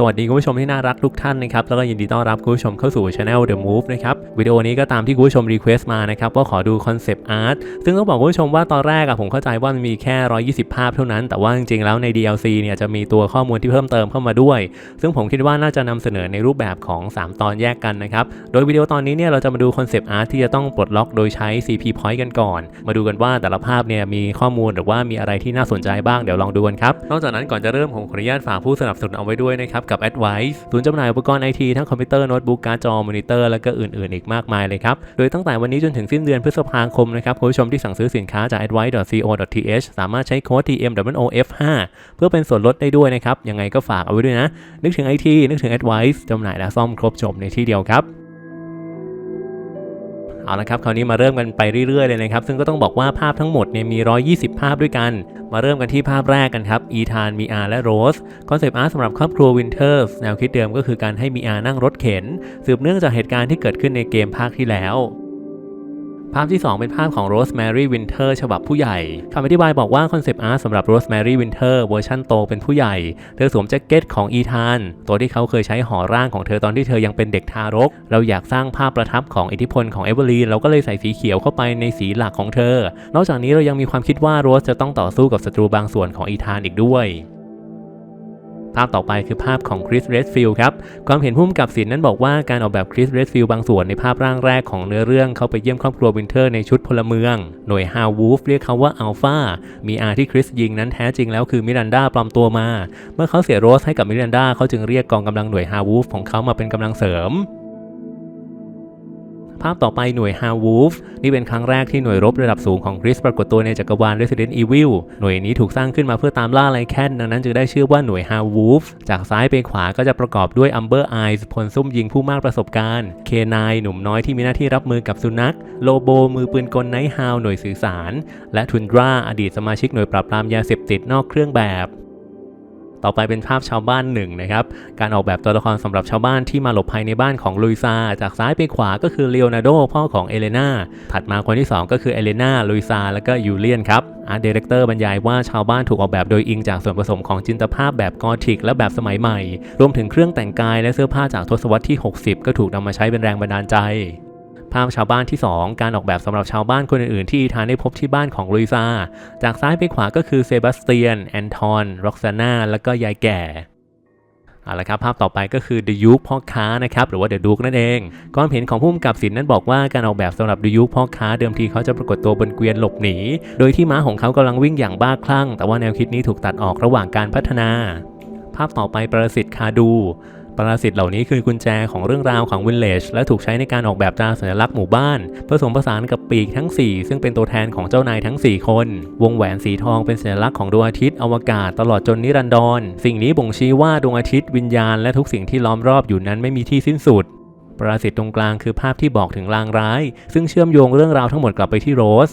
สวัสดีคุณผู้ชมที่น่ารักทุกท่านนะครับแล้วก็ยินดีต้อนรับคุณผู้ชมเข้าสู่ช anel The Move นะครับวิดีโอนี้ก็ตามที่คุณผู้ชมรีเควสต์มานะครับว่าขอดูคอนเซปต์อาร์ตซึ่งต้องบอกคุณผู้ชมว่าตอนแรกอะผมเข้าใจว่ามันมีแค่ 120 ภาพเท่านั้น แต่ว่าจริงๆแล้วใน DLC เนี่ยจะมีตัวข้อมูลที่เพิ่มเติมเข้ามาด้วย ซึ่งผมคิดว่าน่าจะนำเสนอในรูปแบบของ 3 ตอนแยกกันนะครับโดยวิดีโอตอนนี้เนี่ยเราจะมาดูคอนเซปต์อาร์ตที่จะต้องปลดล็อกโดยใช้ CP Point กันก่อน มาดูกันว่าแต่ละภาพเนี่ยมีข้อมูลหรือว่ามีอะไรที่น่าสนใจบ้างเดี๋ยวลองดูกันครับนอกจากนั้นก่อนจะเริ่มผมขออนุญาตฝากผู้สนับสนุนเอาไว้ด้วยนะครับกับ Advice ศูนย์จำหน่ายอุปกรณ์ไอทีทั้งคอมพิวเตอร์โน้ตบุ๊กการ์ดจอมอนิเตอร์และก็อื่นๆ อีกมากมายเลยครับ โดยตั้งแต่วันนี้จนถึงสิ้นเดือนพฤษภาคมนะครับคุณผู้ชมที่สั่งซื้อสินค้าจาก advice.co.th สามารถใช้โค้ด TMWOF5 เพื่อเป็นส่วนลดได้ด้วยนะครับยังไงก็ฝากเอาไว้ด้วยนะนึกถึงไอทีนึกถึง Advice จำหน่ายและซ่อมครบจบในที่เดียวครับ เอาละครับคราวนี้มาเริ่มกันไปเรื่อยๆเลยนะครับ ซึ่งก็ต้องบอกว่าภาพทั้งหมดเนี่ยมี 120 ภาพด้วยกัน มาเริ่มกันที่ภาพแรกกันครับ อีธานมีอาและโรสคอนเซปต์อาร์ตสำหรับครอบครัววินเทอร์สแนวคิดเดิมก็คือการให้มีอานั่งรถเข็น สืบเนื่องจากเหตุการณ์ที่เกิดขึ้นในเกมภาคที่แล้ว ภาพที่ 2 เป็นภาพของ Rosemary Winter ฉบับผู้ใหญ่คำอธิบายบอกว่าคอนเซปต์อาร์ตสำหรับ Rosemary Winter เวอร์ชันโตเป็นผู้ใหญ่ เธอสวมแจ็คเก็ตของอีธาน ตัวที่เขาเคยใช้ห่อร่างของเธอตอนที่เธอยังเป็นเด็กทารก เราอยากสร้างภาพประทับของอิทธิพลของเอเวอร์ลีนเราก็เลยใส่สีเขียวเข้าไปในสีหลักของเธอ นอกจากนี้เรายังมีความคิดว่าโรสจะต้องต่อสู้กับศัตรูบางส่วนของอีธานอีกด้วย ภาพต่อไปคือภาพของคริสเรดฟิลด์ครับ ความเห็นพุ่มกับศิลป์นั้นบอกว่าการออกแบบคริสเรดฟิลด์บางส่วนในภาพร่างแรกของเนื้อเรื่องเขาไปเยี่ยมครอบครัววินเทอร์ในชุดพลเมือง หน่วยฮาววูฟเรียกเขาว่าอัลฟามีอาที่คริสยิงนั้นแท้จริงแล้วคือมิรันดาปลอมตัวมา เมื่อเขาเสียโรสให้กับมิรันดาเขาจึงเรียกกองกำลังหน่วยฮาววูฟของเขามาเป็นกำลังเสริม ภาพต่อไปหน่วย h a w o l f นี่เป็นครั้งแรกที่หน่วยรบระดับสูงของคริสปรากฏตัวในจักรวาล Resident Evil หน่วยนี้ถูกสร้างขึ้นมาเพื่อตามล่าไลแคนดังนั้นจึงได้ชื่อว่าหน่วย h a w o l f จากซ้ายไปขวาก็จะประกอบด้วย Umber Eyes พลซุ่มยิงผู้มากประสบการณ์ K9 หนุ่มน้อยที่มีหน้าที่รับมือกับสุนัข โลโบมือปืนกลไนท์ฮาวหน่วยสื่อสาร และทุนดราอดีตสมาชิกหน่วยปราบปรามยาเสพติดนอกเครื่องแบบ ต่อไปเป็นภาพชาวบ้านหนึ่งนะครับ การออกแบบตัวละครสำหรับชาวบ้านที่มาหลบภัยในบ้านของลุยซาจากซ้ายไปขวาก็คือเลโอนาร์โดพ่อของเอเลนาถัดมาคนที่ 2 ก็คือเอเลนาลุยซาแล้วก็ยูเลียนครับอาร์ตดีเรคเตอร์บรรยายว่าชาวบ้านถูกออกแบบโดยอิงจากส่วนผสมของจินตภาพแบบกอธิกและแบบสมัยใหม่ รวมถึงเครื่องแต่งกายและเสื้อผ้าจากทศวรรษที่ 60 ก็ถูกนำมาใช้เป็นแรงบันดาลใจ ภาพชาวบ้านที่ 2 การออกแบบสำหรับชาวบ้านคนอื่นๆ ที่อีธานได้พบที่บ้านของลุยซา จากซ้ายไปขวาก็คือเซบาสเตียน แอนทอน ร็อกซาน่า แล้วก็ยายแก่เอาละครับภาพต่อไปก็คือ The Duke พ่อค้านะครับหรือว่า The Duke นั่นเองความเห็นของผู้กำกับศิลป์นั้นบอกว่าการออกแบบสำหรับ The Duke พ่อค้าเดิมทีเขาจะปรากฏตัวบนเกวียนหลบหนี โดยที่ม้าของเขากำลังวิ่งอย่างบ้าคลั่ง แต่ว่าแนวคิดนี้ถูกตัดออกระหว่างการพัฒนา ภาพต่อไปประสิทธิ์คาดู ปรสิตเหล่านี้คือกุญแจของเรื่องราวของวินเลจและถูกใช้ในการออกแบบตราสัญลักษณ์หมู่บ้าน ผสมผสานกับปีกทั้ง 4 ซึ่งเป็นตัวแทนของเจ้านายทั้ง 4 คน วงแหวนสีทองเป็นสัญลักษณ์ของดวงอาทิตย์อวกาศตลอดจนนิรันดร สิ่งนี้บ่งชี้ว่าดวงอาทิตย์วิญญาณและทุกสิ่งที่ล้อมรอบอยู่นั้นไม่มีที่สิ้นสุดปรสิตตรงกลางคือภาพที่บอกถึงลางร้าย ซึ่งเชื่อมโยงเรื่องราวทั้งหมดกลับไปที่โรส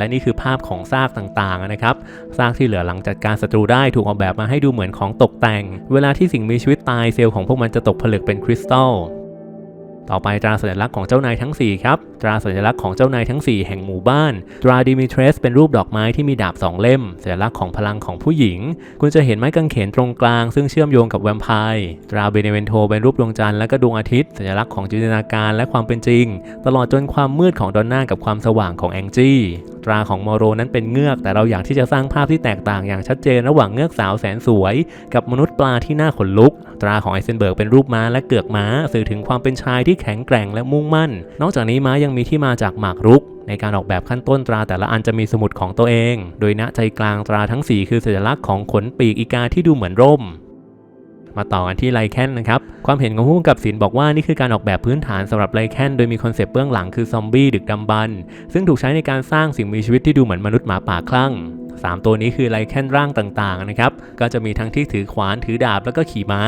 และนี่คือภาพของซากต่างๆนะครับ ซากที่เหลือหลังจากการศัตรูได้ถูกออกแบบมาให้ดูเหมือนของตกแต่ง เวลาที่สิ่งมีชีวิตตายเซลล์ของพวกมันจะตกผลึกเป็นคริสตัล ต่อไปตราสัญลักษณ์ของเจ้านายทั้ง 4 ครับ ตราสัญลักษณ์ของเจ้านายทั้ง 4 แห่งหมู่บ้าน ตราดิมิเทรสเป็นรูปดอกไม้ที่มีดาบ2เล่ม สัญลักษณ์ของพลังของผู้หญิง คุณจะเห็นไม้กางเขนตรงกลาง ซึ่งเชื่อมโยงกับแวมไพร์ตราเบเนเวนโทเป็นรูปดวงจันทร์และก็ดวงอาทิตย์ สัญลักษณ์ของจินตนาการและความเป็นจริง ตลอดจนความมืดของดอนน่ากับความสว่างของแองจี้ตราของมอโรนั้นเป็นเงือก แต่เราอยากที่จะสร้างภาพที่แตกต่างอย่างชัดเจนระหว่างเงือกสาวแสนสวย กับมนุษย์ปลาที่น่าขนลุก ตราของไอเซนเบิร์กเป็นรูปม้าและเกือกม้า สื่อถึงความเป็นชายที่แข็งแกร่งและมุ่งมั่น นอกจากนี้ม้ายังมีที่มาจากหมากรุก ในการออกแบบขั้นต้นตราแต่ละอันจะมีสมุดของตัวเอง โดยณใจกลางตราทั้ง 4 คือสัญลักษณ์ของขนปีกอีกาที่ดูเหมือนร่มมาต่อกันที่ไลแคนนะครับ ความเห็นของผู้กำกับศิลป์บอกว่านี่คือการออกแบบพื้นฐานสำหรับไลแคนโดยมีคอนเซปต์เบื้องหลังคือซอมบี้ดึกดำบรรพ์ซึ่งถูกใช้ในการสร้างสิ่งมีชีวิตที่ดูเหมือนมนุษย์หมาป่าคลั่ง3 ตัวนี้คือไลแคนร่างต่างๆนะครับก็จะมีทั้งที่ถือขวานถือดาบแล้วก็ขี่ม้า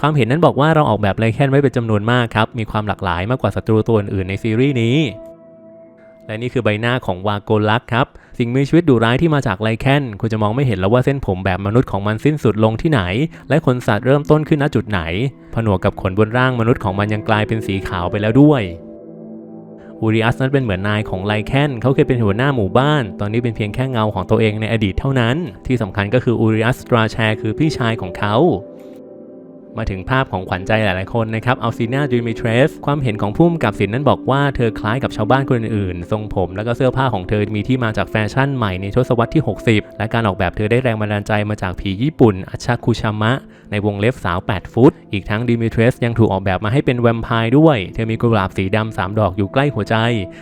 ความเห็นนั้นบอกว่าเราออกแบบไลแคนไว้เป็นจำนวนมากครับมีความหลากหลายมากกว่าศัตรูตัวอื่นๆในซีรีส์นี้และนี่คือใบหน้าของวาโกลักครับสิ่งมีชีวิตดุร้ายที่มาจากไลแคนคุณจะมองไม่เห็นแล้วว่าเส้นผมแบบมนุษย์ของมันสิ้นสุดลงที่ไหน และขนสัตว์เริ่มต้นขึ้นณจุดไหน ผนวกกับขนบนร่างมนุษย์ของมันยังกลายเป็นสีขาวไปแล้วด้วย อูริอัสนั้นเป็นเหมือนนายของไลแคนเขาเคยเป็นหัวหน้าหมู่บ้าน ตอนนี้เป็นเพียงแค่เงาของตัวเองในอดีตเท่านั้น ที่สำคัญก็คืออูริอัสตราแชร์คือพี่ชายของเขา มาถึงภาพของขวัญใจหลายๆคนนะครับอัลซีนาดิมิเทรสความเห็นของผู้กำกับศิลนั้นบอกว่าเธอคล้ายกับชาวบ้านคนอื่นๆทรงผมและก็เสื้อผ้าของเธอมีที่มาจากแฟชั่นใหม่ในทศวรรษที่ 60 และการออกแบบเธอได้แรงบันดาลใจมาจากผีญี่ปุ่นอัชาคุชามะ ในวงเล็บสาว 8 ฟุต อีกทั้งดิมิเทรสยังถูกออกแบบมาให้เป็นแวมไพร์ด้วย เธอมีกุหลาบสีดำสามดอกอยู่ใกล้หัวใจ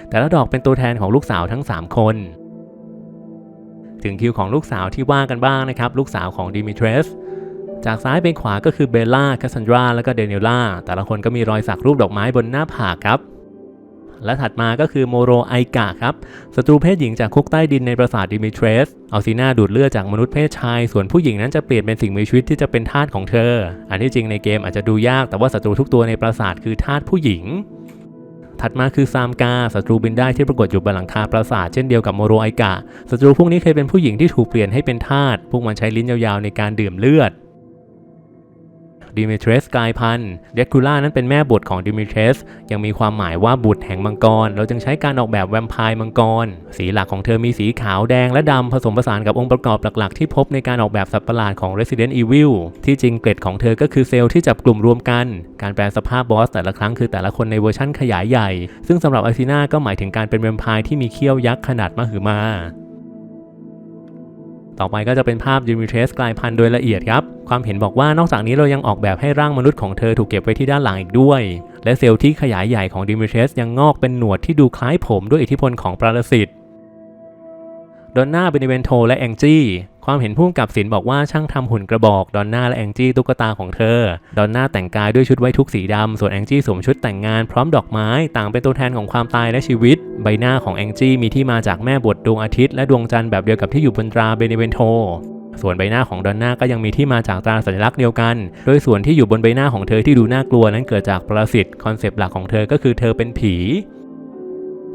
แต่ละดอกเป็นตัวแทนของลูกสาวทั้ง 3 คนถึงคิวของลูกสาวที่ว่ากันบ้างนะครับ ลูกสาวของดิมิเทรส จากซ้ายไปขวาก็คือเบลล่าคาซันดราและก็เดนิล่าแต่ละคนก็มีรอยสักรูปดอกไม้บนหน้าผากครับ และถัดมาก็คือโมโรไอกะครับศัตรูเพศหญิงจากคุกใต้ดินในปราสาทดิมิเทรส เอาซีนาดูดเลือดจากมนุษย์เพศชาย ส่วนผู้หญิงนั้นจะเปลี่ยนเป็นสิ่งมีชีวิตที่จะเป็นทาสของเธอ อันที่จริงในเกมอาจจะดูยากแต่ว่าศัตรูทุกตัวในปราสาทคือทาสผู้หญิงถัดมาคือซามกาศัตรูบินได้ที่ปรากฏอยู่บนหลังคาปราสาทเช่นเดียวกับโมโรไอกะศัตรูพวกนี้เคยเป็นผู้หญิงที่ถูกเปลี่ยนให้เป็นทาสพวกมันใช้ลิ้นยาวๆในการดื่มเลือด ดิมิเทรสกลายพันธุ์เดคูล่านั้นเป็นแม่บทของดิมิเทรสยังมีความหมายว่าบุตรแห่งมังกร เราจึงใช้การออกแบบแวมไพร์มังกร สีหลักของเธอมีสีขาวแดงและดำผสมผสานกับองค์ประกอบหลักๆ ที่พบในการออกแบบสัตว์ประหลาดของ Resident Evil ที่จริงเกร็ดของเธอก็คือเซลล์ที่จับกลุ่มรวมกัน การแปลสภาพบอสแต่ละครั้งคือแต่ละคนในเวอร์ชั่นขยายใหญ่ ซึ่งสำหรับอาซีนาก็หมายถึงการเป็นแวมไพร์ที่มีเขี้ยวยักษ์ขนาดมหึมา ต่อไปก็จะเป็นภาพดิมิเทสกลายพันธุ์โดยละเอียดครับ ความเห็นบอกว่านอกจากนี้เรายังออกแบบให้ร่างมนุษย์ของเธอถูกเก็บไว้ที่ด้านหลังอีกด้วย และเซลล์ที่ขยายใหญ่ของดิมิเทสยังงอกเป็นหนวดที่ดูคล้ายผมด้วยอิทธิพลของปรสิตดอนน่าเบนิเวนโทและแองจี้ ความเห็นพุ่มกับศิลบอกว่าช่างทำหุ่นกระบอกดอนน่าและแองจี้ตุ๊กตาของเธอ ดอนน่าแต่งกายด้วยชุดไว้ทุกสีดำส่วนแองจี้สวมชุดแต่งงานพร้อมดอกไม้ ต่างเป็นตัวแทนของความตายและชีวิต ใบหน้าของแองจี้มีที่มาจากแม่บทดวงอาทิตย์และดวงจันทร์แบบเดียวกับที่อยู่บนตราเบนิเวนโทส่วนใบหน้าของดอนน่าก็ยังมีที่มาจากตราสัญลักษณ์เดียวกัน โดยส่วนที่อยู่บนใบหน้าของเธอที่ดูน่ากลัวนั้นเกิดจากปรสิตคอนเซปต์หลักของเธอก็คือเธอเป็นผี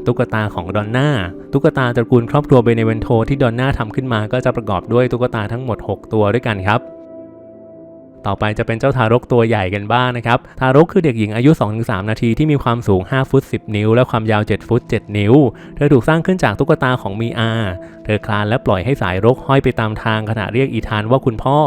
ตุ๊กตาของดอนน่าตุ๊กตาตระกูลครอบครัวเบเนเวนโทที่ดอนน่าทำขึ้นมาก็จะประกอบด้วยตุ๊กตาทั้งหมด 6 ตัวด้วยกันครับต่อไปจะเป็นเจ้าทารกตัวใหญ่กันบ้างนะครับ ทารกคือเด็กหญิงอายุ 2-3 นาทีที่มีความสูง 5 ฟุต 10 นิ้ว และความยาว 7 ฟุต 7 นิ้ว เธอถูกสร้างขึ้นจากตุ๊กตาของมีอา เธอคลานและปล่อยให้สายรกห้อยไปตามทางขณะเรียกอีธานว่าคุณพ่อ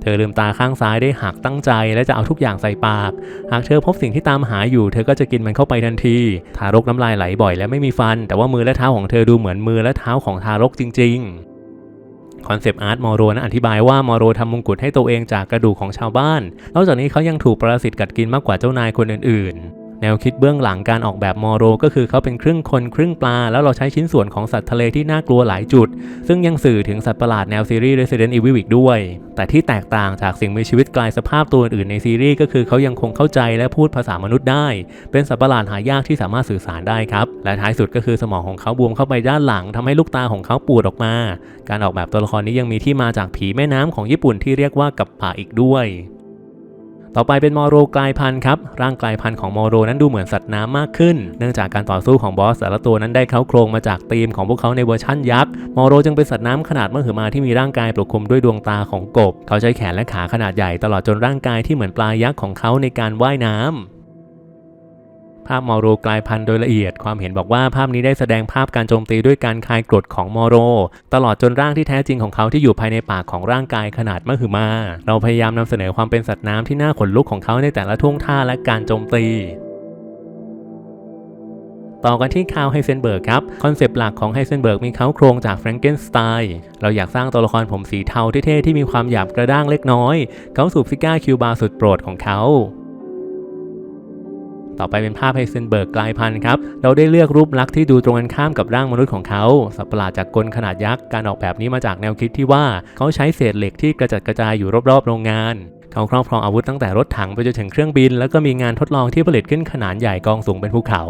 เธอลืมตาข้างซ้ายได้หักตั้งใจ และจะเอาทุกอย่างใส่ปาก หากเธอพบสิ่งที่ตามหาอยู่ เธอก็จะกินมันเข้าไปทันที ทารกน้ำลายไหลบ่อยและไม่มีฟัน แต่ว่ามือและเท้าของเธอดูเหมือนมือและเท้าของทารกจริง ๆคอนเซปต์อาร์ตมอโรนั้นอธิบายว่ามอโรทำมงกุฎให้ตัวเองจากกระดูกของชาวบ้าน นอกจากนี้เขายังถูกปรสิตกัดกินมากกว่าเจ้านายคนอื่นๆ แนวคิดเบื้องหลังการออกแบบมอโร ก็คือเขาเป็นครึ่งคนครึ่งปลา แล้วเราใช้ชิ้นส่วนของสัตว์ทะเลที่น่ากลัวหลายจุด ซึ่งยังสื่อถึงสัตว์ประหลาดแนวซีรีส์ Resident Evil อีกด้วย แต่ที่แตกต่างจากสิ่งมีชีวิตกลายสภาพตัวอื่นในซีรีส์ก็คือเขายังคงเข้าใจและพูดภาษามนุษย์ได้ เป็นสัตว์ประหลาดหายากที่สามารถสื่อสารได้ครับและท้ายสุดก็คือสมองของเขาบวมเข้าไปด้านหลังทำให้ลูกตาของเขาปูดออกมา การออกแบบตัวละครนี้ยังมีที่มาจากผีแม่น้ำของญี่ปุ่นที่เรียกว่ากับป่าอีกด้วย ต่อไปเป็นมอโรกลายพันธุ์ครับ ร่างกลายพันธุ์ของมอโรนั้นดูเหมือนสัตว์น้ำมากขึ้น เนื่องจากการต่อสู้ของบอสแต่ละตัวนั้นได้เข้าโครงมาจากธีมของพวกเขาในเวอร์ชั่นยักษ์ มอโรจึงเป็นสัตว์น้ำขนาดมหึมาที่มีร่างกายปกคลุมด้วยดวงตาของกบ เขาใช้แขนและขาขนาดใหญ่ตลอดจนร่างกายที่เหมือนปลายักษ์ของเขาในการว่ายน้ำ ภาพมอโรกลายพันธุ์โดยละเอียด ความเห็นบอกว่าภาพนี้ได้แสดงภาพการโจมตีด้วยการคายกรดของมอโร ตลอดจนร่างที่แท้จริงของเขาที่อยู่ภายในปากของร่างกายขนาดมหึมา เราพยายามนำเสนอความเป็นสัตว์น้ำที่น่าขนลุกของเขาในแต่ละท่วงท่าและการโจมตีต่อกันที่คาวไฮเซนเบิร์กครับ คอนเซปต์หลักของไฮเซนเบิร์กมีเขาโครงจากแฟรงเกนสไตน์เราอยากสร้างตัวละครผมสีเทาเท่ๆที่มีความหยาบกระด้างเล็กน้อย เขาสูบซิก้าคิวบาร์สุดโปรดของเขา ต่อไปเป็นภาพไฮเซนเบิร์กกลายพันธุ์ครับ เราได้เลือกรูปลักษณ์ที่ดูตรงกันข้ามกับร่างมนุษย์ของเขา สัตว์ประหลาดจากกลขนาดยักษ์ การออกแบบนี้มาจากแนวคิดที่ว่า เขาใช้เศษเหล็กที่กระจัดกระจายอยู่รอบๆโรงงาน เขาครอบครองอาวุธตั้งแต่รถถังไปจนถึงเครื่องบิน แล้วก็มีงานทดลองที่ผลิตขึ้นขนาดใหญ่กองสูงเป็นภูเขา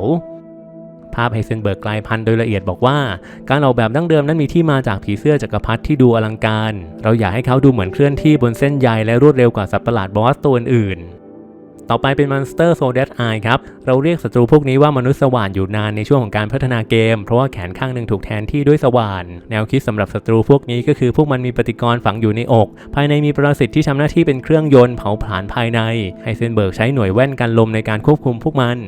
ภาพไฮเซนเบิร์กกลายพันธุ์โดยละเอียดบอกว่า การออกแบบดั้งเดิมนั้นมีที่มาจากผีเสื้อจักรพรรดิที่ดูอลังการ เราอยากให้เขาดูเหมือนเคลื่อนที่บนเส้นใยและรวดเร็วกว่าสัตว์ประหลาดบอสตัวอื่น ต่อไปเป็นมอนสเตอร์โซเดสไอครับ เราเรียกศัตรูพวกนี้ว่ามนุษย์สว่านอยู่นานในช่วงของการพัฒนาเกม เพราะว่าแขนข้างหนึ่งถูกแทนที่ด้วยสว่าน แนวคิดสำหรับศัตรูพวกนี้ก็คือพวกมันมีปฏิกรณ์ฝังอยู่ในอก ภายในมีปรสิตที่ทำหน้าที่เป็นเครื่องยนต์เผาผลาญภายในไฮเซนเบิร์กใช้หน่วยแว่นกันลมในการควบคุมพวกมัน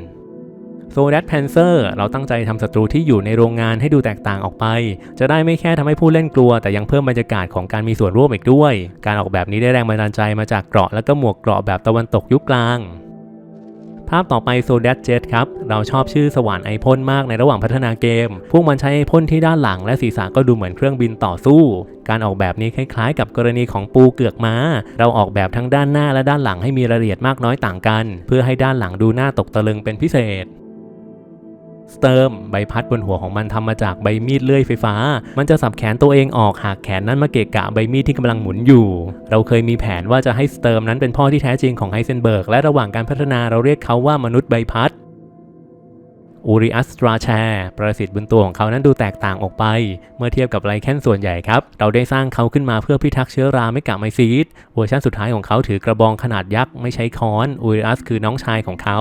โซแดดแพนเซอร์เราตั้งใจทำศัตรูที่อยู่ในโรงงานให้ดูแตกต่างออกไป จะได้ไม่แค่ทำให้ผู้เล่นกลัว แต่ยังเพิ่มบรรยากาศของการมีส่วนร่วมอีกด้วย การออกแบบนี้ได้แรงบันดาลใจมาจากเกราะและก็หมวกเกราะแบบตะวันตกยุคกลางภาพต่อไปโซเด t เจ็ตครับ เราชอบชื่อสว่านไอพ่นมากในระหว่างพัฒนาเกม พวกมันใช้ไอพ่นที่ด้านหลังและศีรษะก็ดูเหมือนเครื่องบินต่อสู้ การออกแบบนี้คล้ายๆ กับกรณีของปูเกือกม้า เราออกแบบทั้งด้านหน้าและด้านหลังให้มีรายละเอียดมากน้อยต่างกัน เพื่อให้ด้านหลังดูหน่าตกตะลึงเป็นพิเศษ สเติร์มใบพัดบนหัวของมันทำมาจากใบมีดเลื่อยไฟฟ้า มันจะสับแขนตัวเองออกหากแขนนั้นมาเกะกะใบมีดที่กำลังหมุนอยู่ เราเคยมีแผนว่าจะให้สเติร์มนั้นเป็นพ่อที่แท้จริงของไฮเซนเบิร์กและระหว่างการพัฒนาเราเรียกเขาว่ามนุษย์ใบพัดอูริอัสตราแชร์ประสิทธิ์บนตัวของเขานั้นดูแตกต่างออกไป เมื่อเทียบกับไลแคนส่วนใหญ่ครับ เราได้สร้างเขาขึ้นมาเพื่อพิทักษ์เชื้อราไม่กะไมซีดเวอร์ชันสุดท้ายของเขาถือกระบองขนาดยักษ์ไม่ใช้ค้อนอูริอัสคือน้องชายของเขา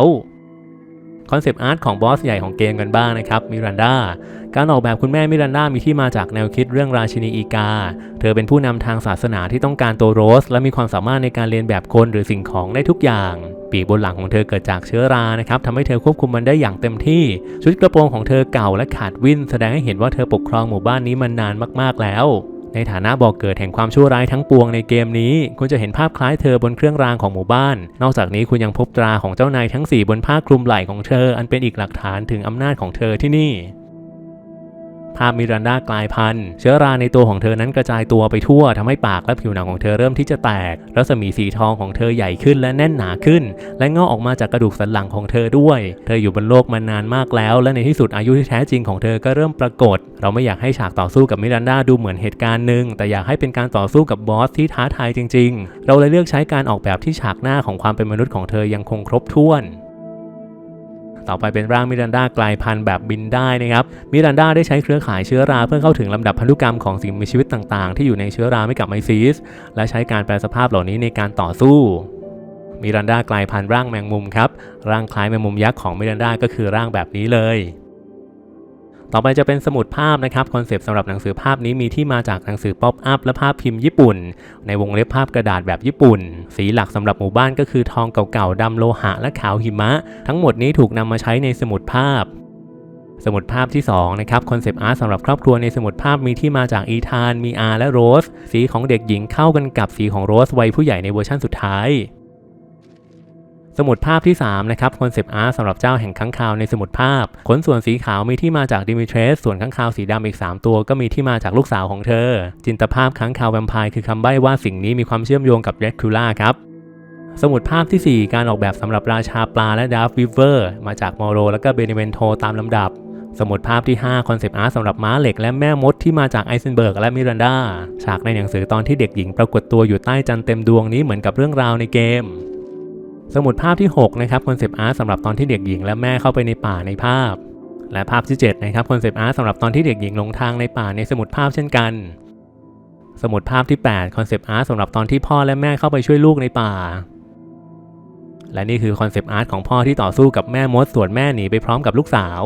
คอนเซปต์อาร์ตของบอสใหญ่ของเกมกันบ้างนะครับมิรันดาการออกแบบคุณแม่มิรันดามีที่มาจากแนวคิดเรื่องราชินีอีกา เธอเป็นผู้นำทางศาสนาที่ต้องการตัวโรส และมีความสามารถในการเรียนแบบคนหรือสิ่งของได้ทุกอย่าง ปีกบนหลังของเธอเกิดจากเชื้อรานะครับทำให้เธอควบคุมมันได้อย่างเต็มที่ ชุดกระโปรงของเธอเก่าและขาดวินแสดงให้เห็นว่าเธอปกครองหมู่บ้านนี้มานานมากๆแล้ว ในฐานะบอกเกิดแห่งความชั่วร้ายทั้งปวงในเกมนี้ คุณจะเห็นภาพคล้ายเธอบนเครื่องรางของหมู่บ้าน นอกจากนี้คุณยังพบตราของเจ้านายทั้ง 4 บนผ้าคลุมไหล่ของเธอ อันเป็นอีกหลักฐานถึงอำนาจของเธอที่นี่ ภาพมิรันดากลายพันธุ์เชื้อราในตัวของเธอนั้นกระจายตัวไปทั่วทำให้ปากและผิวหนังของเธอเริ่มที่จะแตก รัศมีสีทองของเธอใหญ่ขึ้นและแน่นหนาขึ้น และงอกออกมาจากกระดูกสันหลังของเธอด้วย เธออยู่บนโลกมานานมากแล้ว และในที่สุดอายุที่แท้จริงของเธอก็เริ่มปรากฏ เราไม่อยากให้ฉากต่อสู้กับมิรันดาดูเหมือนเหตุการณ์หนึ่งแต่อยากให้เป็นการต่อสู้กับบอสที่ท้าทายจริง ๆ เราเลยเลือกใช้การออกแบบที่ฉากหน้าของความเป็นมนุษย์ของเธอยังคงครบถ้วน ต่อไปเป็นร่างมิรันดากลายพันธุ์แบบบินได้นะครับ มิรันดาได้ใช้เครือข่ายเชื้อราเพื่อเข้าถึงลำดับพันธุกรรมของสิ่งมีชีวิตต่างๆ ที่อยู่ในเชื้อราไม่กับไมซีสและใช้การแปลสภาพเหล่านี้ในการต่อสู้มิรันดากลายพันธุ์ร่างแมงมุมครับ ร่างคล้ายแมงมุมยักษ์ของมิรันดาก็คือร่างแบบนี้เลย ต่อไปจะเป็นสมุดภาพนะครับคอนเซปต์สำหรับหนังสือภาพนี้มีที่มาจากหนังสือป๊อปอัพและภาพพิมพ์ญี่ปุ่น ในวงเล็บภาพกระดาษแบบญี่ปุ่น สีหลักสำหรับหมู่บ้านก็คือทองเก่าๆดำโลหะและขาวหิมะ ทั้งหมดนี้ถูกนำมาใช้ในสมุดภาพสมุดภาพที่2นะครับคอนเซปต์อาร์ตสำหรับครอบครัวในสมุดภาพมีที่มาจากอีธาน มีอาและโรส สีของเด็กหญิงเข้ากันกับสีของโรสวัยผู้ใหญ่ในเวอร์ชันสุดท้าย สมุดภาพที่3นะครับคอนเซปต์อาร์ตสำหรับเจ้าแห่งค้างคาวในสมุดภาพ ขนส่วนสีขาวมีที่มาจากดิมิเทรส ส่วนค้างคาวสีดำอีก 3 ตัวก็มีที่มาจากลูกสาวของเธอ จินตภาพค้างคาวแวมไพร์คือคำใบ้ว่าสิ่งนี้มีความเชื่อมโยงกับเรคคูล่าครับสมุดภาพทีสี่ 4 การออกแบบสำหรับราชาปลาและดาร์ฟวิเวอร์มาจากมอโรและก็เบเนเวนโทตามลำดับ สมุดภาพที่ 5 คอนเซปต์อาร์ตสำหรับม้าเหล็กและแม่มดที่มาจากไอเซนเบิร์กและมิรันดาฉากในหนังสือตอนที่เด็กหญิงปรากฏตัวอยู่ใต้จันทร์เต็มดวงนี้เหมือนกับเรื่องราวในเกม สมุดภาพที่ 6 นะครับคอนเซปต์อาร์ตสำหรับตอนที่เด็กหญิงและแม่เข้าไปในป่าในภาพ และภาพที่ 7 นะครับคอนเซปต์อาร์ตสำหรับตอนที่เด็กหญิงลงทางในป่าในสมุดภาพเช่นกัน สมุดภาพที่8คอนเซปต์อาร์ตสำหรับตอนที่พ่อและแม่เข้าไปช่วยลูกในป่า และนี่คือคอนเซปต์อาร์ตของพ่อที่ต่อสู้กับแม่มดส่วนแม่หนีไปพร้อมกับลูกสาว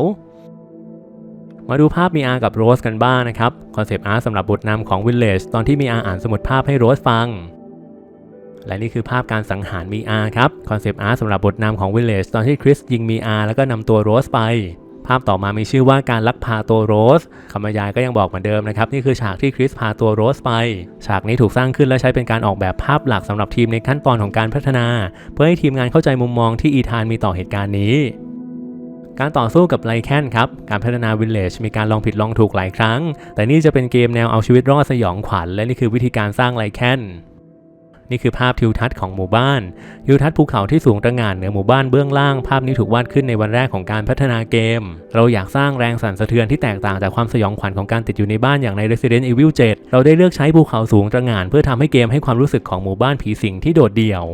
มาดูภาพมีอากับโรสกันบ้างนะครับคอนเซปต์อาร์ตสำหรับบทนำของวิลเลจตอนที่มีอาอ่านสมุดภาพให้โรสฟัง และนี่คือภาพการสังหารมีอาครับคอนเซปต์อาร์ตสำหรับบทนำของวิลเลจตอนที่คริสยิงมีอาแล้วก็นำตัวโรสไป ภาพต่อมามีชื่อว่าการลักพาตัวโรสคำบรรยายก็ยังบอกเหมือนเดิมนะครับ นี่คือฉากที่คริสพาตัวโรสไป ฉากนี้ถูกสร้างขึ้นและใช้เป็นการออกแบบภาพหลักสำหรับทีมในขั้นตอนของการพัฒนา เพื่อให้ทีมงานเข้าใจมุมมองที่อีธานมีต่อเหตุการณ์นี้การต่อสู้กับไลแคนครับ การพัฒนาวิลเลจมีการลองผิดลองถูกหลายครั้ง แต่นี่จะเป็นเกมแนวเอาชีวิตรอดสยองขวัญ และนี่คือวิธีการสร้างไลแคน นี่คือภาพทิวทัศน์ของหมู่บ้าน ทิวทัศน์ภูเขาที่สูงตระหง่านเหนือหมู่บ้านเบื้องล่าง ภาพนี้ถูกวาดขึ้นในวันแรกของการพัฒนาเกม เราอยากสร้างแรงสั่นสะเทือนที่แตกต่างจากความสยองขวัญของการติดอยู่ในบ้านอย่างใน Resident Evil 7 เราได้เลือกใช้ภูเขาสูงตระหง่าน เพื่อทำให้เกมให้ความรู้สึกของหมู่บ้านผีสิงที่โดดเดี่ยว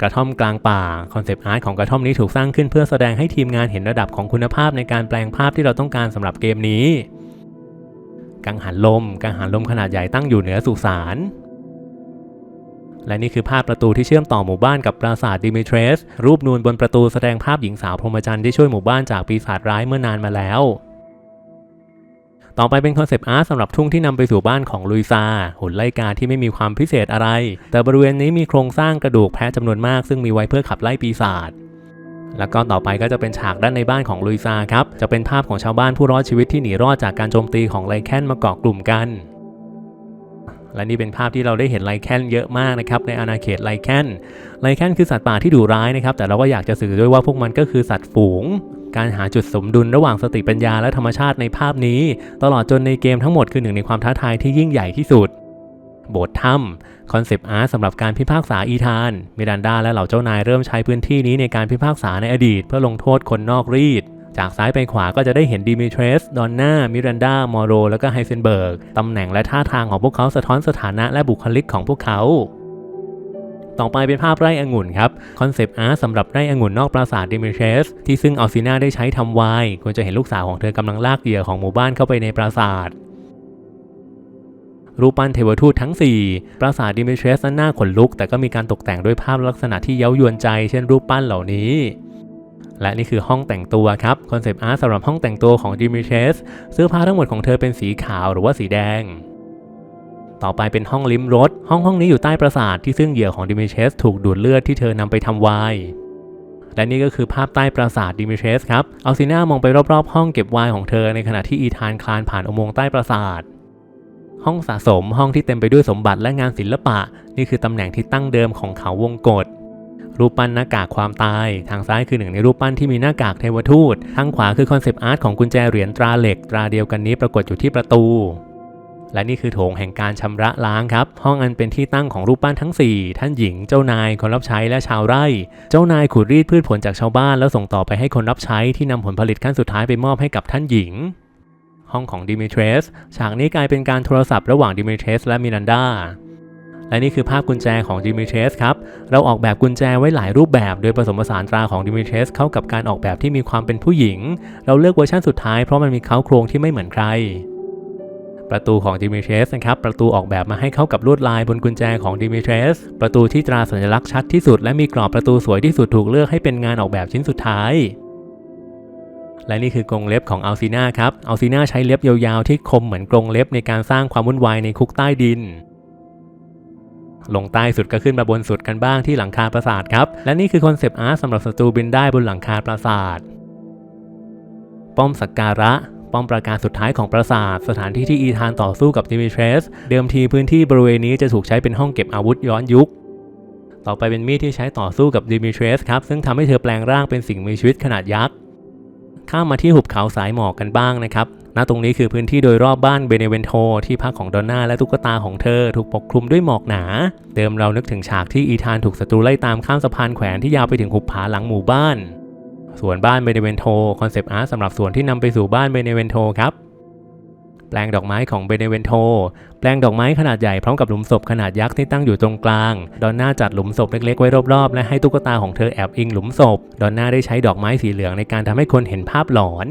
กระท่อมกลางป่าคอนเซปต์อาร์ตของกระท่อมนี้ถูกสร้างขึ้นเพื่อแสดงให้ทีมงานเห็นระดับของคุณภาพในการแปลงภาพที่เราต้องการสำหรับเกมนี้ กังหันลม กังหันลมขนาดใหญ่ตั้งอยู่เหนือสุสาน และนี่คือภาพประตูที่เชื่อมต่อหมู่บ้านกับปราสาทดิมิเทรส รูปนูนบนประตูแสดงภาพหญิงสาวพรหมจรรย์ที่ช่วยหมู่บ้านจากปีศาจร้ายเมื่อนานมาแล้วต่อไปเป็นคอนเซปต์อาร์ตสำหรับทุ่งที่นำไปสู่บ้านของลุยซาหุ่นไล่กาที่ไม่มีความพิเศษอะไร แต่บริเวณนี้มีโครงสร้างกระดูกแพะจำนวนมากซึ่งมีไว้เพื่อขับไล่ปีศาจแล้วก็ต่อไปก็จะเป็นฉากด้านในบ้านของลุยซาครับ จะเป็นภาพของชาวบ้านผู้รอดชีวิตที่หนีรอดจากการโจมตีของไลแคนมาเกาะกลุ่มกัน และนี่เป็นภาพที่เราได้เห็นไลแคนเยอะมากนะครับในอาณาเขตไลแคนไลแคนคือสัตว์ป่าที่ดุร้ายนะครับ แต่เราก็อยากจะสื่อด้วยว่าพวกมันก็คือสัตว์ฝูง การหาจุดสมดุลระหว่างสติปัญญาและธรรมชาติในภาพนี้ ตลอดจนในเกมทั้งหมดคือหนึ่งในความท้าทายที่ยิ่งใหญ่ที่สุดโบสถ์ถ้ำคอนเซปต์อาร์ตสำหรับการพิพากษาอีธานมิรันดาและเหล่าเจ้านายเริ่มใช้พื้นที่นี้ในการพิพากษาในอดีต เพื่อลงโทษคนนอกรีด จากซ้ายไปขวาก็จะได้เห็นดิมิเทรส ดอนนามิรันดา มอโร แล้วก็ไฮเซนเบิร์ก ตำแหน่งและท่าทางของพวกเขาสะท้อนสถานะและบุคลิกของพวกเขาต่อไปเป็นภาพไร่องุ่นครับ คอนเซปต์อาร์ตสำหรับไร่องุ่นนอกปราสาทดิมิเทรส ที่ซึ่งอัลซีนาได้ใช้ทำไวน์ควรจะเห็นลูกสาวของเธอกำลังลากเหยื่อของหมู่บ้านเข้าไปในปราสาท รูปปั้นเทวทูตทั้ง 4 ปราสาทดิมิเทรสนั้นน่าขนลุก แต่ก็มีการตกแต่งด้วยภาพลักษณะที่เย้ายวนใจ เช่นรูปปั้นเหล่านี้ และนี่คือห้องแต่งตัวครับคอนเซปต์อาร์ตสำหรับห้องแต่งตัวของดิมิเทสเสื้อผ้าทั้งหมดของเธอเป็นสีขาวหรือว่าสีแดง ต่อไปเป็นห้องลิมรถห้องห้องนี้อยู่ใต้ปราสาทที่ซึ่งเหยื่อของดิมิเทสถูกดูดเลือดที่เธอนำไปทำไวน์และนี่ก็คือภาพใต้ปราสาทดิมิเทสครับอัลซิน่ามองไปรอบๆ ห้องเก็บไวน์ของเธอในขณะที่อีธานคลานผ่านอุโมงค์ใต้ปราสาทห้องสะสมห้องที่เต็มไปด้วยสมบัติและงานศิลปะ นี่คือตำแหน่งที่ตั้งเดิมของเขาวงกฏ รูปปั้นหน้ากากความตาย ทางซ้ายคือหนึ่งในรูปปั้นที่มีหน้ากากเทวทูต ทางขวาคือคอนเซปต์อาร์ตของกุญแจเหรียญตราเหล็กตราเดียวกันนี้ปรากฏอยู่ที่ประตู และนี่คือโถงแห่งการชำระล้างครับ ห้องอันเป็นที่ตั้งของรูปปั้นทั้ง 4 ท่านหญิง เจ้านาย คนรับใช้ และชาวไร่ เจ้านายขูดรีดพืชผลจากชาวบ้านแล้วส่งต่อไปให้คนรับใช้ที่นำผลผลิตขั้นสุดท้ายไปมอบให้กับท่านหญิง ห้องของดิมิเทรส ฉากนี้กลายเป็นการโทรศัพท์ระหว่างดิมิเทรสและมิรันดา และนี่คือภาพกุญแจของดิมิเทสครับ เราออกแบบกุญแจไว้หลายรูปแบบ โดยผสมผสานตราของดิมิเทสเข้ากับการออกแบบที่มีความเป็นผู้หญิง เราเลือกเวอร์ชันสุดท้ายเพราะมันมีเค้าโครงที่ไม่เหมือนใครประตูของดิมิเทสนะครับ ประตูออกแบบมาให้เข้ากับลวดลายบนกุญแจของดิมิเทสประตูที่ตราสัญลักษณ์ชัดที่สุด และมีกรอบประตูสวยที่สุดถูกเลือกให้เป็นงานออกแบบชิ้นสุดท้าย และนี่คือกรงเล็บของอัลซีนาครับ อัลซีนาใช้เล็บยาวๆที่คมเหมือนกรงเล็บในการสร้างความวุ่นวายในคุกใต้ดิน ลงใต้สุดก็ขึ้นมาบนสุดกันบ้างที่หลังคาปราสาทครับ และนี่คือคอนเซปต์อาร์ตสำหรับศัตรูบินได้บนหลังคาปราสาท ป้อมสักการะ ป้อมปราการสุดท้ายของปราสาท สถานที่ที่อีธานต่อสู้กับดิมิเทรส เดิมทีพื้นที่บริเวณนี้จะถูกใช้เป็นห้องเก็บอาวุธย้อนยุค ต่อไปเป็นมีดที่ใช้ต่อสู้กับดิมิเทรสครับ ซึ่งทำให้เธอแปลงร่างเป็นสิ่งมีชีวิตขนาดยักษ์ข้ามมาที่หุบเขาสายหมอกกันบ้างนะครับ ณตรงนี้คือพื้นที่โดยรอบบ้านเบเนเวนโทที่พักของดอนน่าและตุ๊กตาของเธอถูกปกคลุมด้วยหมอกหนา เดิมเรานึกถึงฉากที่อีธานถูกศัตรูไล่ตามข้ามสะพานแขวนที่ยาวไปถึงหุบผาหลังหมู่บ้านสวนบ้านเบเนเวนโทคอนเซปต์อาร์ตสำหรับสวนที่นำไปสู่บ้านเบเนเวนโทครับแปลงดอกไม้ของเบเนเวนโท แปลงดอกไม้ขนาดใหญ่พร้อมกับหลุมศพขนาดยักษ์ที่ตั้งอยู่ตรงกลาง ดอนน่าจัดหลุมศพเล็กๆไว้รอบๆ และให้ตุ๊กตาของเธอแอบอิงหลุมศพ ดอนน่าได้ใช้ดอกไม้สีเหลืองในการทำให้คนเห็นภาพหลอน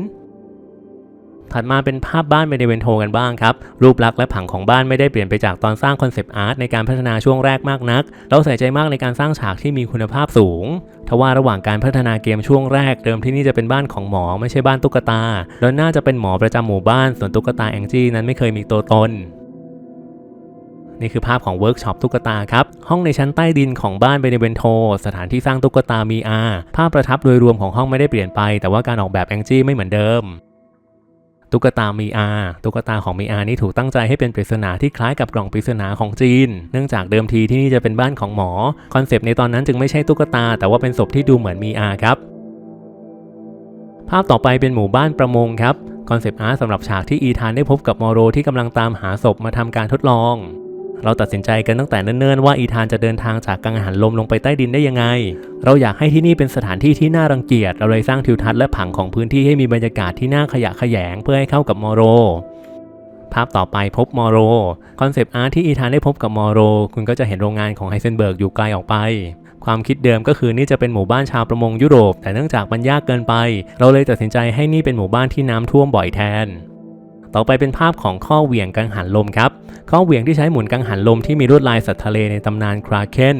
ถัดมาเป็นภาพบ้านเบเนเวนโทกันบ้างครับ รูปลักษณ์และผังของบ้านไม่ได้เปลี่ยนไปจากตอนสร้างคอนเซปต์อาร์ตในการพัฒนาช่วงแรกมากนัก เราใส่ใจมากในการสร้างฉากที่มีคุณภาพสูงทว่าระหว่างการพัฒนาเกมช่วงแรก เดิมที่นี่จะเป็นบ้านของหมอไม่ใช่บ้านตุ๊กตาดอนน่าจะเป็นหมอประจำหมู่บ้าน ส่วนตุ๊กตาแองจี้นั้นไม่เคยมีตัวตนนี่คือภาพของเวิร์กช็อปตุ๊กตาครับ ห้องในชั้นใต้ดินของบ้านเบเนเวนโท สถานที่สร้างตุ๊กตามีอาภาพประทับโดยรวมของห้องไม่ได้เปลี่ยนไป แต่ว่าการออกแบบแองจี้ไม่เหมือนเดิม ตุ๊กตามีอาตุ๊กตาของมีอานี้ถูกตั้งใจให้เป็นปริศนาที่คล้ายกับกล่องปริศนาของจีน เนื่องจากเดิมทีที่นี่จะเป็นบ้านของหมอ คอนเซปต์ในตอนนั้นจึงไม่ใช่ตุ๊กตา แต่ว่าเป็นศพที่ดูเหมือนมีอาครับ ภาพต่อไปเป็นหมู่บ้านประมงครับ คอนเซปต์อาร์ตสำหรับฉากที่อีธานได้พบกับมอโรที่กำลังตามหาศพมาทำการทดลอง เราตัดสินใจกันตั้งแต่เนิ่นๆว่าอีธานจะเดินทางจากกังหันลมลงไปใต้ดินได้ยังไง เราอยากให้ที่นี่เป็นสถานที่ที่น่ารังเกียจ เราเลยสร้างทิวทัศน์และผังของพื้นที่ให้มีบรรยากาศที่น่าขยะแขยงเพื่อให้เข้ากับมอโร ภาพต่อไปพบมอโร คอนเซปต์อาร์ตที่อีธานได้พบกับมอโร คุณก็จะเห็นโรงงานของไฮเซนเบิร์กอยู่ไกลออกไปความคิดเดิมก็คือนี่จะเป็นหมู่บ้านชาวประมงยุโรป แต่เนื่องจากมันยากเกินไป เราเลยตัดสินใจให้นี่เป็นหมู่บ้านที่น้ำท่วมบ่อยแทน ต่อไปเป็นภาพของข้อเหวี่ยงกังหันลมครับ ข้อเหวี่ยงที่ใช้หมุนกังหันลมที่มีลวดลายสัตว์ทะเลในตำนานคราเคน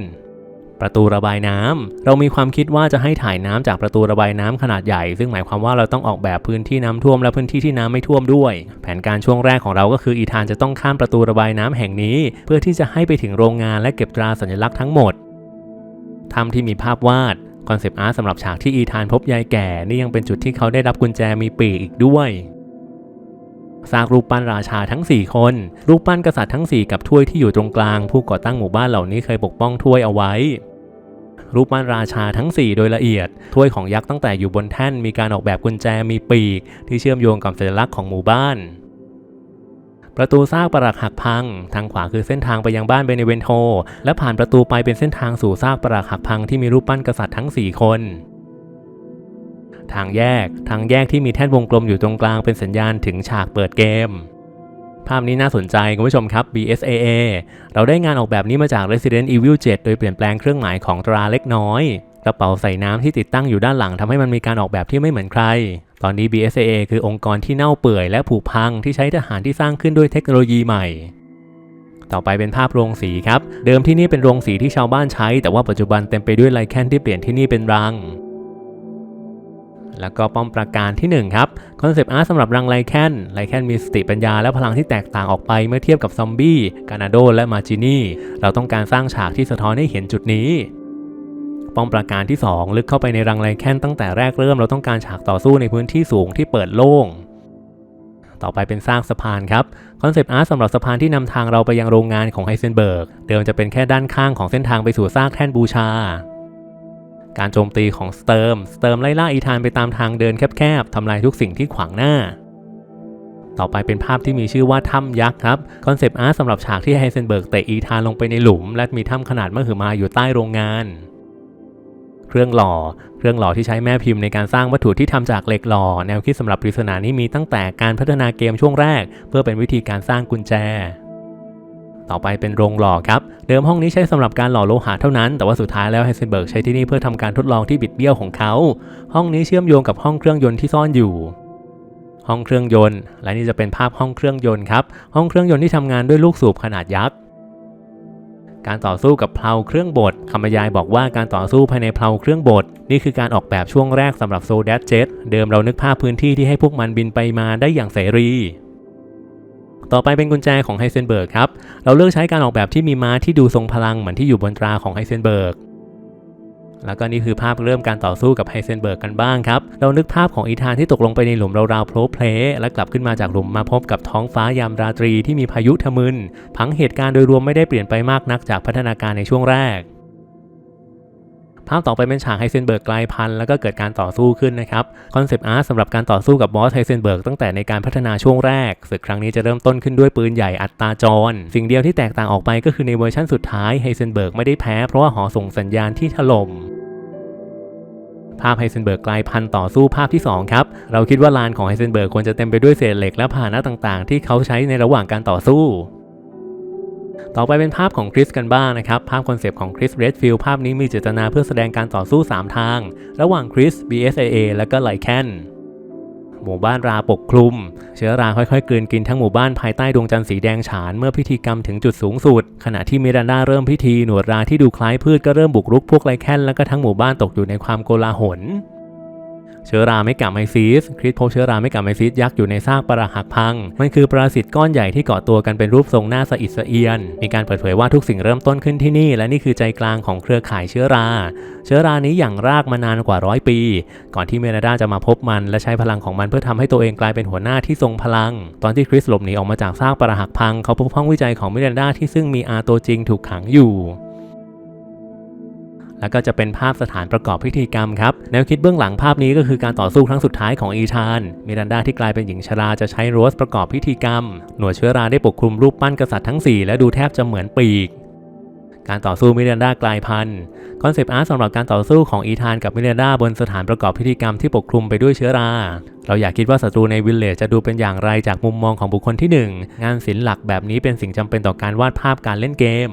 ประตูระบายน้ำเรามีความคิดว่าจะให้ถ่ายน้ำจากประตูระบายน้ำขนาดใหญ่ ซึ่งหมายความว่าเราต้องออกแบบพื้นที่น้ำท่วมและพื้นที่ที่น้ำไม่ท่วมด้วย แผนการช่วงแรกของเราก็คืออีธานจะต้องข้ามประตูระบายน้ำแห่งนี้ เพื่อที่จะให้ไปถึงโรงงานและเก็บตราสัญลักษณ์ทั้งหมดถ้ำที่มีภาพวาดคอนเซปต์อาร์ตสำหรับฉากที่อีธานพบยายแก่ นี่ยังเป็นจุดที่เขาได้รับกุญแจมีปีกอีกด้วย ซากรูปปั้นราชาทั้ง 4 คน รูปปั้นกษัตริย์ทั้ง 4 กับถ้วยที่อยู่ตรงกลาง ผู้ก่อตั้งหมู่บ้านเหล่านี้เคยปกป้องถ้วยเอาไว้ รูปปั้นราชาทั้ง 4 โดยละเอียด ถ้วยของยักษ์ตั้งแต่อยู่บนแท่นมีการออกแบบกุญแจมีปีก ที่เชื่อมโยงกับสัญลักษณ์ของหมู่บ้าน ประตูซากปรักหักพัง ทางขวาคือเส้นทางไปยังบ้านเบเนเวนโท และผ่านประตูไปเป็นเส้นทางสู่ซากปรักหักพังที่มีรูปปั้นกษัตริย์ทั้ง 4 คน ทางแยก ทางแยกที่มีแท่นวงกลมอยู่ตรงกลางเป็นสัญญาณถึงฉากเปิดเกม ภาพนี้น่าสนใจคุณผู้ชมครับ BSAA เราได้งานออกแบบนี้มาจาก Resident Evil 7 โดยเปลี่ยนแปลงเครื่องหมายของตราเล็กน้อย กระเป๋าใส่น้ำที่ติดตั้งอยู่ด้านหลังทำให้มันมีการออกแบบที่ไม่เหมือนใคร ตอนนี้ BSAA คือองค์กรที่เน่าเปื่อยและผุพังที่ใช้ทหารที่สร้างขึ้นด้วยเทคโนโลยีใหม่ต่อไปเป็นภาพโรงสีครับ เดิมที่นี่เป็นโรงสีที่ชาวบ้านใช้ แต่ว่าปัจจุบันเต็มไปด้วยไลแคนที่เปลี่ยนที่นี่เป็นรัง แล้วก็ป้อมปราการที่ 1 ครับคอนเซปต์อาร์ตสำหรับรังไลแคนไลแคนมีสติปัญญาและพลังที่แตกต่างออกไปเมื่อเทียบกับซอมบี้กานาโดและมาจินี่เราต้องการสร้างฉากที่สะท้อนให้เห็นจุดนี้ป้อมปราการที่ 2 ลึกเข้าไปในรังไลแคนตั้งแต่แรกเริ่มเราต้องการฉากต่อสู้ในพื้นที่สูงที่เปิดโล่ง ต่อไปเป็นสร้างสะพานครับ คอนเซปต์อาร์ตสำหรับสะพานที่นำทางเราไปยังโรงงานของไฮเซนเบิร์ก เดิมจะเป็นแค่ด้านข้างของเส้นทางไปสู่ซากแท่นบูชา การโจมตีของสเติร์ม สเติร์มไล่ล่าอีธานไปตามทางเดินแคบๆ ทำลายทุกสิ่งที่ขวางหน้า ต่อไปเป็นภาพที่มีชื่อว่าถ้ำยักษ์ครับ คอนเซปต์อาร์ตสำหรับฉากที่ไฮเซนเบิร์กเตะอีธานลงไปในหลุม และมีถ้ำขนาดมหึมาอยู่ใต้โรงงาน เครื่องหล่อ เครื่องหล่อที่ใช้แม่พิมพ์ในการสร้างวัตถุที่ทำจากเหล็กหล่อ แนวคิดสำหรับปริศนานี้มีตั้งแต่การพัฒนาเกมช่วงแรก เพื่อเป็นวิธีการสร้างกุญแจ ต่อไปเป็นโรงหล่อครับ เดิมห้องนี้ใช้สำหรับการหล่อโลหะเท่านั้น แต่ว่าสุดท้ายแล้วไฮเซนเบิร์กใช้ที่นี่เพื่อทำการทดลองที่บิดเบี้ยวของเขา ห้องนี้เชื่อมโยงกับห้องเครื่องยนต์ที่ซ่อนอยู่ ห้องเครื่องยนต์ และนี่จะเป็นภาพห้องเครื่องยนต์ครับ ห้องเครื่องยนต์ที่ทำงานด้วยลูกสูบขนาดยักษ์การต่อสู้กับเพลาเครื่องบดคำบรรยายบอกว่าการต่อสู้ภายในเพลาเครื่องบดนี่คือการออกแบบช่วงแรกสำหรับโซเดตเจ็ตเดิมเรานึกภาพพื้นที่ที่ให้พวกมันบินไปมาได้อย่างเสรี ต่อไปเป็นกุญแจของไฮเซนเบิร์กครับ เราเลือกใช้การออกแบบที่มีม้าที่ดูทรงพลังเหมือนที่อยู่บนตราของไฮเซนเบิร์กแล้วก็นี่คือภาพเริ่มการต่อสู้กับไฮเซนเบิร์กกันบ้างครับ เรานึกภาพของอีธานที่ตกลงไปในหลุมราวๆโพลเพลและกลับขึ้นมาจากหลุมมาพบกับท้องฟ้ายามราตรีที่มีพายุทะมึน ผังเหตุการณ์โดยรวมไม่ได้เปลี่ยนไปมากนักจากพัฒนาการในช่วงแรก ภาพต่อไปเป็นฉากไฮเซนเบิร์กกลายพันธุ์แล้วก็เกิดการต่อสู้ขึ้นนะครับคอนเซปต์อาร์ตสำหรับการต่อสู้กับบอสไฮเซนเบิร์กตั้งแต่ในการพัฒนาช่วงแรกศึกครั้งนี้จะเริ่มต้นขึ้นด้วยปืนใหญ่อัตราจร สิ่งเดียวที่แตกต่างออกไปก็คือในเวอร์ชั่นสุดท้ายไฮเซนเบิร์กไม่ได้แพ้เพราะว่าหอส่งสัญญาณที่ถล่มภาพไฮเซนเบิร์กกลายพันธุ์ต่อสู้ภาพที่ 2 ครับ เราคิดว่าลานของไฮเซนเบิร์กควรจะเต็มไปด้วยเศษเหล็กและพาหนะต่างๆ ที่เขาใช้ในระหว่างการต่อสู้ ต่อไปเป็นภาพของคริสกันบ้างนะครับ ภาพคอนเซปต์ของคริสเรดฟิลด์ภาพนี้มีเจตนาเพื่อแสดงการต่อสู้ 3 ทาง ระหว่างคริส BSAA และก็ไลแคนหมู่บ้านราปกคลุม เชื้อราค่อยๆกลืนกินทั้งหมู่บ้านภายใต้ดวงจันทร์สีแดงฉานเมื่อพิธีกรรมถึงจุดสูงสุด ขณะที่มิรันดาเริ่มพิธีหนวดราที่ดูคล้ายพืชก็เริ่มบุกรุกพวกไลแคนและก็ทั้งหมู่บ้านตกอยู่ในความโกลาหล เชื้อราไม่กลับไมซิสคริสพบเชื้อราไม่กลับไมซิสยักษ์อยู่ในซากปรักหักพัง มันคือปรสิตก้อนใหญ่ที่เกาะตัวกันเป็นรูปทรงหน้าสะอิดสะเอียน มีการเปิดเผยว่าทุกสิ่งเริ่มต้นขึ้นที่นี่ และนี่คือใจกลางของเครือข่ายเชื้อรา เชื้อรานี้อย่างรากมานานกว่าร้อยปี ก่อนที่เมราดาจะมาพบมันและใช้พลังของมันเพื่อทำให้ตัวเองกลายเป็นหัวหน้าที่ทรงพลัง ตอนที่คริสหลบหนีออกมาจากซากปรักหักพัง เขาพบห้องวิจัยของเมราดาที่ซึ่งมีอาตัวจริงถูกขังอยู่ แล้วก็จะเป็นภาพสถานประกอบพิธีกรรมครับ แนวคิดเบื้องหลังภาพนี้ก็คือการต่อสู้ครั้งสุดท้ายของอีธาน มิรันดาที่กลายเป็นหญิงชราจะใช้โรสประกอบพิธีกรรม หนวดเชื้อราได้ปกคลุมรูปปั้นกษัตริย์ทั้ง 4 และดูแทบจะเหมือนปีก การต่อสู้มิรันดากลายพันธุ์ คอนเซปต์อาร์ตสำหรับการต่อสู้ของอีธานกับมิรันดาบนสถานประกอบพิธีกรรมที่ปกคลุมไปด้วยเชื้อรา เราอยากคิดว่าศัตรูในวิลเลจจะดูเป็นอย่างไรจากมุมมองของบุคคลที่หนึ่งงานศิลป์หลักแบบนี้เป็นสิ่งจำเป็นต่อการวาดภาพการเล่นเกม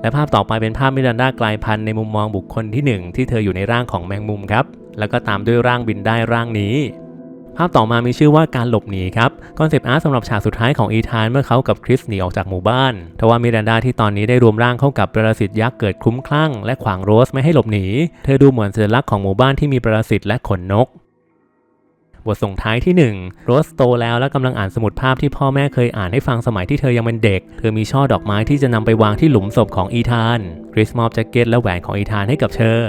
และภาพต่อไปเป็นภาพมิรันดากลายพันธุ์ในมุมมองบุคคลที่ 1 ที่เธออยู่ในร่างของแมงมุมครับ แล้วก็ตามด้วยร่างบินได้ร่างนี้ภาพต่อมามีชื่อว่าการหลบหนีครับ คอนเซปต์อาร์ตสำหรับฉากสุดท้ายของอีธานเมื่อเขากับคริสหนีออกจากหมู่บ้านทว่ามิรันดาที่ตอนนี้ได้รวมร่างเข้ากับปรสิตยักษ์เกิดคลุ้มคลั่งและขวางโรสไม่ให้หลบหนี เธอดูเหมือนสัญลักษณ์ของหมู่บ้านที่มีปรสิตและขนนก บทส่งท้ายที่1โรสโตแล้วและกำลังอ่านสมุดภาพที่พ่อแม่เคยอ่านให้ฟังสมัยที่เธอยังเป็นเด็ก เธอมีช่อดอกไม้ที่จะนำไปวางที่หลุมศพของอีธานคริสมอบแจ็คเก็ตและแหวนของอีธานให้กับเธอ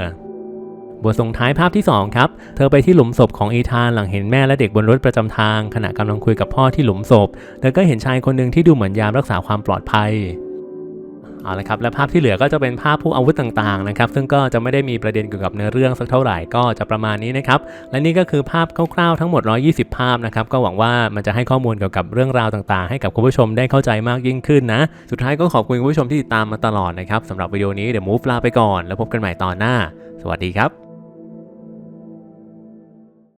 บทส่งท้ายภาพที่ 2 ครับ เธอไปที่หลุมศพของอีธานหลังเห็นแม่และเด็กบนรถประจำทาง ขณะกำลังคุยกับพ่อที่หลุมศพ เธอก็เห็นชายคนหนึ่งที่ดูเหมือนยามรักษาความปลอดภัย เอาละครับและภาพที่เหลือก็จะเป็นภาพผู้อาวุธต่างๆนะครับซึ่งก็จะไม่ได้มีประเด็นเกี่ยวกับเนื้อเรื่องสักเท่าไหร่ก็จะประมาณนี้นะครับและนี่ก็คือภาพคร่าวๆทั้งหมด 120 ภาพนะครับก็หวังว่ามันจะให้ข้อมูลเกี่ยวกับเรื่องราวต่างๆ ให้กับคุณผู้ชมได้เข้าใจมากยิ่งขึ้นนะ สุดท้ายก็ขอบคุณคุณผู้ชมที่ติดตามมาตลอดนะครับสำหรับวิดีโอนี้เดี๋ยวมูฟลาไปก่อน แล้วพบกันใหม่ตอนหน้า สวัสดีครับ